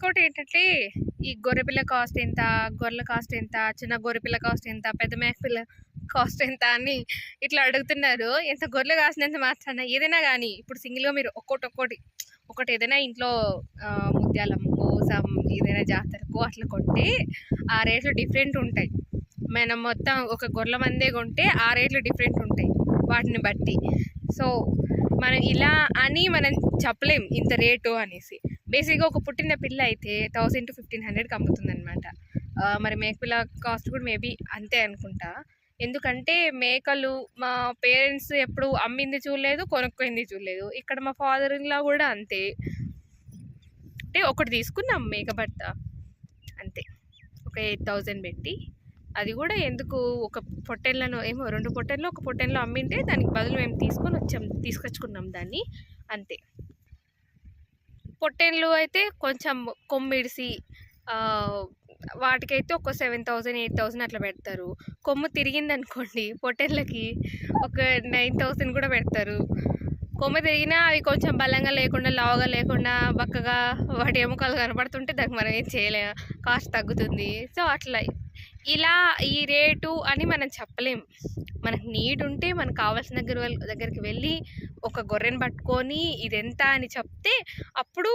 ఇంకోటి ఏంటంటే ఈ గొర్రెపిల్ల కాస్ట్ ఎంత గొర్రెల కాస్ట్ ఎంత చిన్న గొర్రెపిల్ల కాస్ట్ ఎంత పెద్ద మేకపిల్ల కాస్ట్ ఎంత అని ఇట్లా అడుగుతున్నారు. ఎంత గొర్రెలు కాసినంత మాత్రాన ఏదైనా కానీ ఇప్పుడు సింగిల్గా మీరు ఒక్కోటి ఒక్కోటి ఒకటి ఏదైనా ఇంట్లో ఆ, ముత్యాలమ్మకో సమ్ ఏదైనా జాతరకో అట్లా కొంటే ఆ రేట్లు డిఫరెంట్ ఉంటాయి. మనం మొత్తం ఒక గొర్రెల మందే కొంటే ఆ రేట్లు డిఫరెంట్ ఉంటాయి వాటిని బట్టి. సో మనం ఇలా అని మనం చెప్పలేం ఇంత రేటు అనేసి. బేసిక్గా ఒక పుట్టిన పిల్ల అయితే థౌసండ్ టు ఫిఫ్టీన్ హండ్రెడ్కి అమ్ముతుంది అనమాట మరి మేకపిల్ల కాస్ట్ కూడా మేబీ అంతే అనుకుంటా. ఎందుకంటే మేకలు మా పేరెంట్స్ ఎప్పుడు అమ్మింది చూడలేదు కొనుక్కోయింది చూడలేదు. ఇక్కడ మా ఫాదర్ ఇన్లా కూడా అంతే. అంటే ఒకటి తీసుకున్నాం మేక భర్త. అంతే. ఒక ఎయిట్ థౌజండ్ పెట్టి. అది కూడా ఎందుకు ఒక పొట్టెళ్ళను ఏమో రెండు పొట్టెల్లో ఒక పొట్టెల్లో అమ్మింటే దానికి బదులు మేము తీసుకొని వచ్చాం తీసుకొచ్చుకున్నాం దాన్ని. అంతే. పొట్టెళ్ళు అయితే కొంచెం కొమ్మిడిసి వాటికైతే ఒక సెవెన్ థౌజండ్ ఎయిట్ థౌజండ్ అట్లా పెడతారు. కొమ్ము తిరిగింది అనుకోండి పొట్టెళ్ళకి ఒక నైన్ థౌజండ్ కూడా పెడతారు. కొమ్ము తిరిగినా అవి కొంచెం బలంగా లేకుండా లావుగా లేకుండా బక్కగా వాటి ఎముకలు కనపడుతుంటే దానికి మనం ఏం చేయలేము కాస్ట్ తగ్గుతుంది. సో అట్లా ఇలా ఈ రేటు అని మనం చెప్పలేం. మనకు నీడ్ ఉంటే మనకు కావాల్సిన దగ్గర దగ్గరికి వెళ్ళి ఒక గొర్రెను పట్టుకొని ఇదెంత అని చెప్తే అప్పుడు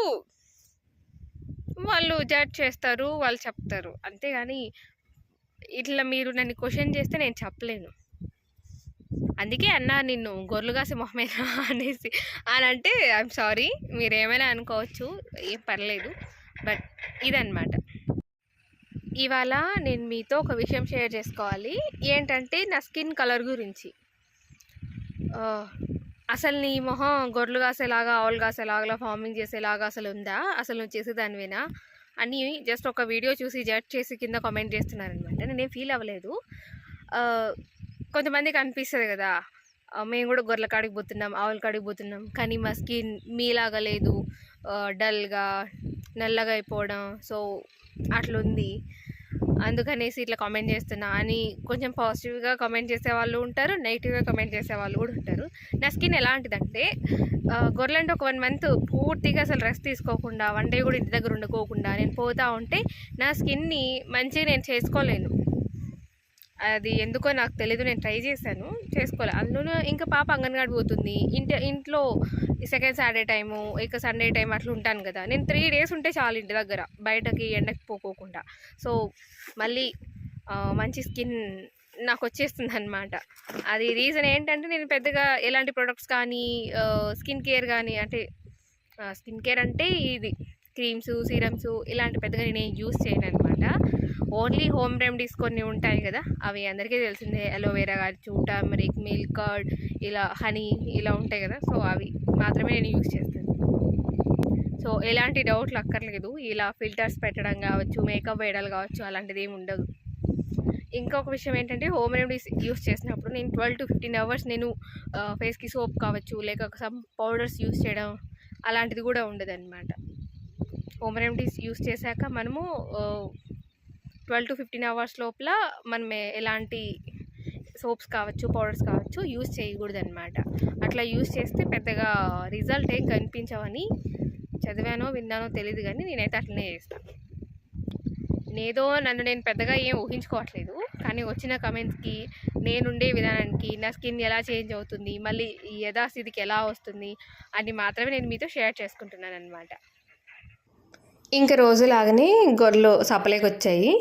వాళ్ళు జడ్జ్ చేస్తారు వాళ్ళు చెప్తారు. అంతేగాని ఇట్లా మీరు నన్ను క్వశ్చన్ చేస్తే నేను చెప్పలేను. అందుకే అన్న నిన్ను గొర్రెలు కాసే మొహమేనా అనేసి అని అంటే ఐఎమ్ సారీ మీరు ఏమైనా అనుకోవచ్చు ఏం పర్లేదు. బట్ ఇదన్నమాట. ఇవాళ నేను మీతో ఒక విషయం షేర్ చేసుకోవాలి. ఏంటంటే నా స్కిన్ కలర్ గురించి. అసలు నీ మొహం గొర్రెలు కాసేలాగా ఆవులు కాసేలాగా ఫార్మింగ్ చేసేలాగా అసలు ఉందా? అసలు నువ్వు చేసేదానివేనా? అని జస్ట్ ఒక వీడియో చూసి జడ్జ్ చేసి కింద కామెంట్ చేస్తున్నారనమాట. నేనేం ఫీల్ అవ్వలేదు. కొంతమందికి అనిపిస్తుంది కదా మేము కూడా గొర్రెల కాడికి పోతున్నాం ఆవుల కాడికి పోతున్నాం కానీ మా స్కిన్ మీలాగా లేదు. డల్గా నల్లగా అయిపోవడం. సో అట్లుంది. అందుకనేసి ఇట్లా కామెంట్ చేస్తున్నా. అని కొంచెం పాజిటివ్గా కామెంట్ చేసే వాళ్ళు ఉంటారు నెగిటివ్గా కామెంట్ చేసే వాళ్ళు కూడా ఉంటారు. నా స్కిన్ ఎలాంటిదంటే ఆ, గొర్రెలంటే ఒక వన్ మంత్ పూర్తిగా అసలు రెస్ట్ తీసుకోకుండా వన్ డే కూడా ఇంటి దగ్గర ఉండుకోకుండా నేను పోతూ ఉంటే నా స్కిన్ని మంచిగా నేను చేసుకోలేను. అది ఎందుకో నాకు తెలీదు నేను ట్రై చేశాను. చేసుకోలే. అందులో ఇంకా పాప అంగన్వాడి పోతుంది. ఇంటి ఇంట్లో సెకండ్ సాటర్డే టైము ఇక సండే టైం అట్లా ఉంటాను కదా. నేను త్రీ డేస్ ఉంటే చాలు ఇంటి దగ్గర బయటకి ఎండకి పోకోకుండా. సో మళ్ళీ మంచి స్కిన్ నాకు వచ్చేస్తుంది అనమాట అది రీజన్ ఏంటంటే నేను పెద్దగా ఎలాంటి ప్రొడక్ట్స్ కానీ స్కిన్ కేర్ కానీ అంటే స్కిన్ కేర్ అంటే ఇది. క్రీమ్స్ సీరమ్స్ ఇలాంటి పెద్దగా నేను యూస్ చేయను అనమాట ఓన్లీ హోమ్ రెమెడీస్ కొన్ని ఉంటాయి కదా అవి అందరికీ తెలిసిందే. అలోవేరా కావచ్చు టర్మరిక్ మిల్క్ కర్డ్ ఇలా హనీ ఇలా ఉంటాయి కదా సో అవి మాత్రమే నేను యూస్ చేస్తాను. సో ఎలాంటి డౌట్లు అక్కర్లేదు. ఇలా ఫిల్టర్స్ పెట్టడం కావచ్చు మేకప్ వేయడాలు కావచ్చు అలాంటిది ఏమి ఉండదు. ఇంకొక విషయం ఏంటంటే హోమ్ రెమెడీస్ యూస్ చేసినప్పుడు నేను ట్వెల్వ్ టు ఫిఫ్టీన్ అవర్స్ నేను ఫేస్కి సోప్ కావచ్చు లేక సమ్ పౌడర్స్ యూస్ చేయడం అలాంటిది కూడా ఉండదు అనమాట హోమ్ రెమెడీస్ యూస్ చేశాక మనము ట్వెల్వ్ టు ఫిఫ్టీన్ అవర్స్ లోపల మనం ఎలాంటి సోప్స్ కావచ్చు పౌడర్స్ కావచ్చు యూస్ చేయకూడదు అనమాట అట్లా యూస్ చేస్తే పెద్దగా రిజల్ట్ ఏం కనిపించవని చదివానో విన్నానో తెలియదు కానీ నేనైతే అట్లనే చేస్తాను నేదో నన్ను నేను పెద్దగా ఏం ఊహించుకోవట్లేదు కానీ వచ్చిన కమెంట్స్కి నేనుండే విధానానికి నా స్కిన్ ఎలా చేంజ్ అవుతుంది మళ్ళీ ఈ యథాస్థితికి ఎలా వస్తుంది అని మాత్రమే నేను మీతో షేర్ చేసుకుంటున్నాను అనమాట ఇంకా రోజులాగానే గొర్రెలు సపలేకి వచ్చాయి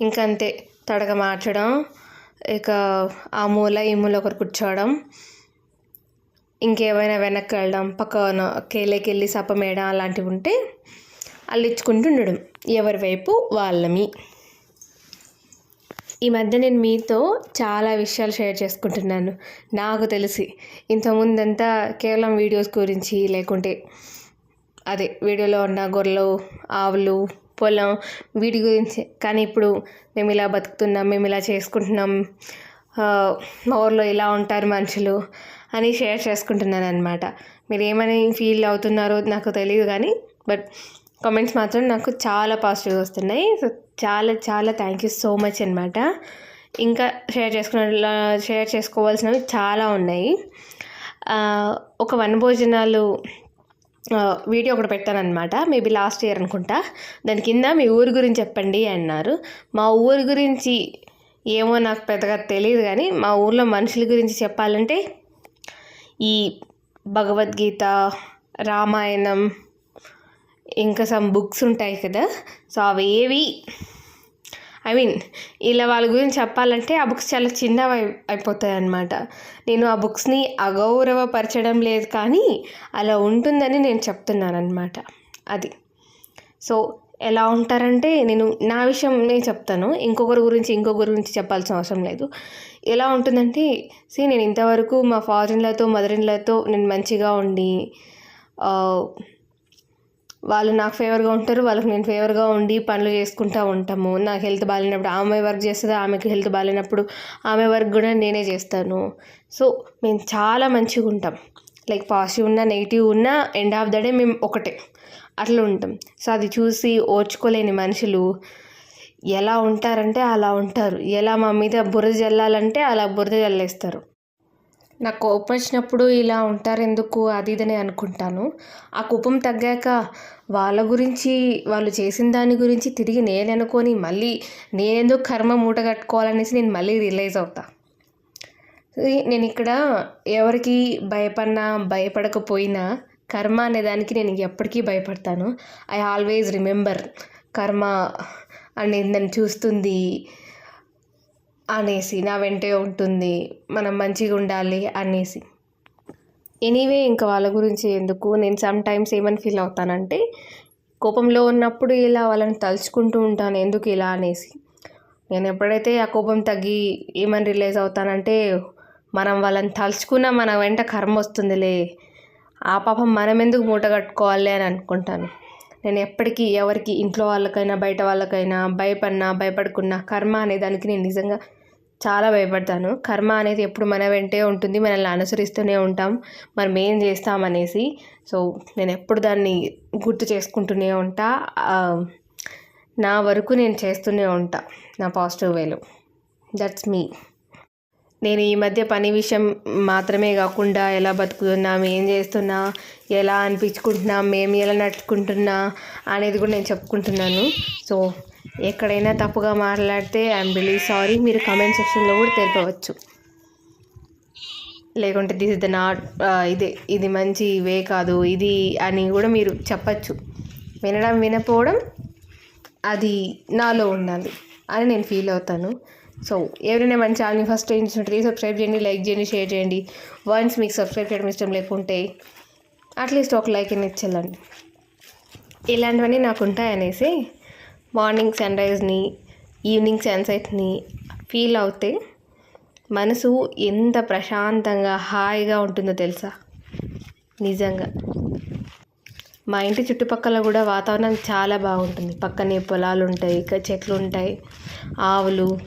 ఇంకంతే అంతే తడక మార్చడం ఇక ఆ మూల ఈ మూల ఒకరు కూర్చోవడం ఇంకేమైనా వెనక్కి వెళ్ళడం పక్కన కేలేకి వెళ్ళి సపమేయడం అలాంటివి ఉంటే అల్లించుకుంటూ ఉండడం ఎవరి వైపు వాళ్ళమి. ఈ మధ్య నేను మీతో చాలా విషయాలు షేర్ చేసుకుంటున్నాను. నాకు తెలిసి ఇంతకుముందంతా కేవలం వీడియోస్ గురించి లేకుంటే అదే వీడియోలో ఉన్న గొర్రెలు ఆవులు పొలం వీటి గురించి. కానీ ఇప్పుడు మేము ఇలా బతుకుతున్నాం మేము ఇలా చేసుకుంటున్నాం మా ఊర్లో ఇలా ఉంటారు మనుషులు అని షేర్ చేసుకుంటున్నాను అనమాట మీరు ఏమని ఫీల్ అవుతున్నారో నాకు తెలియదు కానీ బట్ కామెంట్స్ మాత్రం నాకు చాలా పాజిటివ్గా వస్తున్నాయి. సో చాలా చాలా థ్యాంక్ యూ సో మచ్ అనమాట ఇంకా షేర్ చేసుకున్న షేర్ చేసుకోవాల్సినవి చాలా ఉన్నాయి. ఒక వనభోజనాలు భోజనాలు వీడియో ఒకటి పెట్టానమాట మేబీ లాస్ట్ ఇయర్ అనుకుంటా. దాని కింద మీ ఊరి గురించి చెప్పండి అన్నారు. మా ఊరి గురించి ఏమో నాకు పెద్దగా తెలియదు కానీ మా ఊర్లో మనుషుల గురించి చెప్పాలంటే ఈ భగవద్గీత రామాయణం ఇంకా సమ్ బుక్స్ ఉంటాయి కదా. సో అవి ఏవి ఐ మీన్ ఇలా వాళ్ళ గురించి చెప్పాలంటే ఆ బుక్స్ చాలా చిన్నవి అయిపోతాయి అన్నమాట నేను ఆ బుక్స్ని అగౌరవపరచడం లేదు కానీ అలా ఉంటుందని నేను చెప్తున్నాను అనమాట అది. సో ఎలా ఉంటారంటే నేను నా విషయం నేను చెప్తాను. ఇంకొకరి గురించి ఇంకొకరి గురించి చెప్పాల్సిన అవసరం లేదు. ఎలా ఉంటుందంటే సీ నేను ఇంతవరకు మా ఫాదర్లతో మదర్లతో నేను మంచిగా ఉండి వాళ్ళు నాకు ఫేవర్గా ఉంటారు వాళ్ళకి నేను ఫేవర్గా ఉండి పనులు చేసుకుంటూ ఉంటాము. నాకు హెల్త్ బాగాలేనప్పుడు ఆమె వర్క్ చేస్తుంది ఆమెకి హెల్త్ బాగాలేనప్పుడు ఆమె వర్క్ కూడా నేనే చేస్తాను. సో మేము చాలా మంచిగా ఉంటాం. లైక్ పాజిటివ్ ఉన్నా నెగిటివ్ ఉన్నా ఎండ్ ఆఫ్ ద డే మేము ఒకటే. అట్లా ఉంటాం. సో అది చూసి ఓర్చుకోలేని మనుషులు ఎలా ఉంటారంటే అలా ఉంటారు. ఎలా మా మీద బురద జల్లాలంటే అలా బురద జల్లేస్తారు. నాకు కోపం వచ్చినప్పుడు ఇలా ఉంటారు ఎందుకు అది ఇదని అనుకుంటాను. ఆ కోపం తగ్గాక వాళ్ళ గురించి వాళ్ళు చేసిన దాని గురించి తిరిగి నేను అనుకొని మళ్ళీ నేనెందుకు కర్మ మూట కట్టుకోవాలనేసి నేను మళ్ళీ రియలైజ్ అవుతా. నేను ఇక్కడ ఎవరికి భయపడినా భయపడకపోయినా కర్మ అనే దానికి నేను ఎప్పటికీ భయపడతాను. ఐ ఆల్వేస్ రిమెంబర్ కర్మ అనేది నన్ను చూస్తుంది అనేసి నా వెంటే ఉంటుంది. మనం మంచిగా ఉండాలి అనేసి. ఎనీవే ఇంకా వాళ్ళ గురించి ఎందుకు? నేను సమ్ టైమ్స్ ఏమని ఫీల్ అవుతానంటే కోపంలో ఉన్నప్పుడు ఇలా వాళ్ళని తలుచుకుంటూ ఉంటాను ఎందుకు ఇలా అనేసి. నేను ఎప్పుడైతే ఆ కోపం తగ్గి ఏమని రిలైజ్ అవుతానంటే మనం వాళ్ళని తలుచుకున్నా మన వెంట కర్మ వస్తుందిలే. ఆ పాపం మనం ఎందుకు మూట కట్టుకోవాలి అని అనుకుంటాను. నేను ఎప్పటికీ ఎవరికి ఇంట్లో వాళ్ళకైనా బయట వాళ్ళకైనా భయపడినా భయపడకున్నా కర్మ అనే దానికి నేను నిజంగా చాలా భయపడతాను. కర్మ అనేది ఎప్పుడు మన వెంటే ఉంటుంది మనల్ని అనుసరిస్తూనే ఉంటాం. మనం ఏం చేస్తామనేసి సో నేను ఎప్పుడు దాన్ని గుర్తు చేసుకుంటూనే ఉంటా. నా వరకు నేను చేస్తూనే ఉంటా నా పాజిటివ్ వేలో. దట్స్ మీ నేను ఈ మధ్య పని విషయం మాత్రమే కాకుండా ఎలా బతుకుతున్నాం ఏం చేస్తున్నా ఎలా అనిపించుకుంటున్నాం మేము ఎలా నడుచుకుంటున్నా అనేది కూడా నేను చెప్పుకుంటున్నాను. సో ఎక్కడైనా తప్పుగా మాట్లాడితే ఐఎమ్ రిలీ సారీ మీరు కమెంట్ సెక్షన్లో కూడా తెలుపవచ్చు. లేకుంటే దిస్ ఇస్ ద నాట్ ఇదే ఇది మంచి వే కాదు ఇది అని కూడా మీరు చెప్పచ్చు. వినడం వినపోవడం అది నాలో ఉండాలి అని నేను ఫీల్ అవుతాను. సో ఎవరైనా మన ఛానల్ని ఫస్ట్ టైం చూసినట్టు సబ్స్క్రైబ్ చేయండి లైక్ చేయండి షేర్ చేయండి. వన్స్ మీకు సబ్స్క్రైబ్ చేయడం ఇష్టం లేకుంటే అట్లీస్ట్ ఒక లైక్ అని ఇచ్చేళ్ళండి ఇలాంటివన్నీ నాకు ఉంటాయనేసి మార్నింగ్ సన్ రైజ్ని ఈవినింగ్ సన్సెట్ని ఫీల్ అవుతే మనసు ఎంత ప్రశాంతంగా హాయిగా ఉంటుందో తెలుసా? నిజంగా. మా ఇంటి చుట్టుపక్కల కూడా వాతావరణం చాలా బాగుంటుంది. పక్కనే పొలాలు ఉంటాయి ఇక చెట్లు ఉంటాయి ఆవులు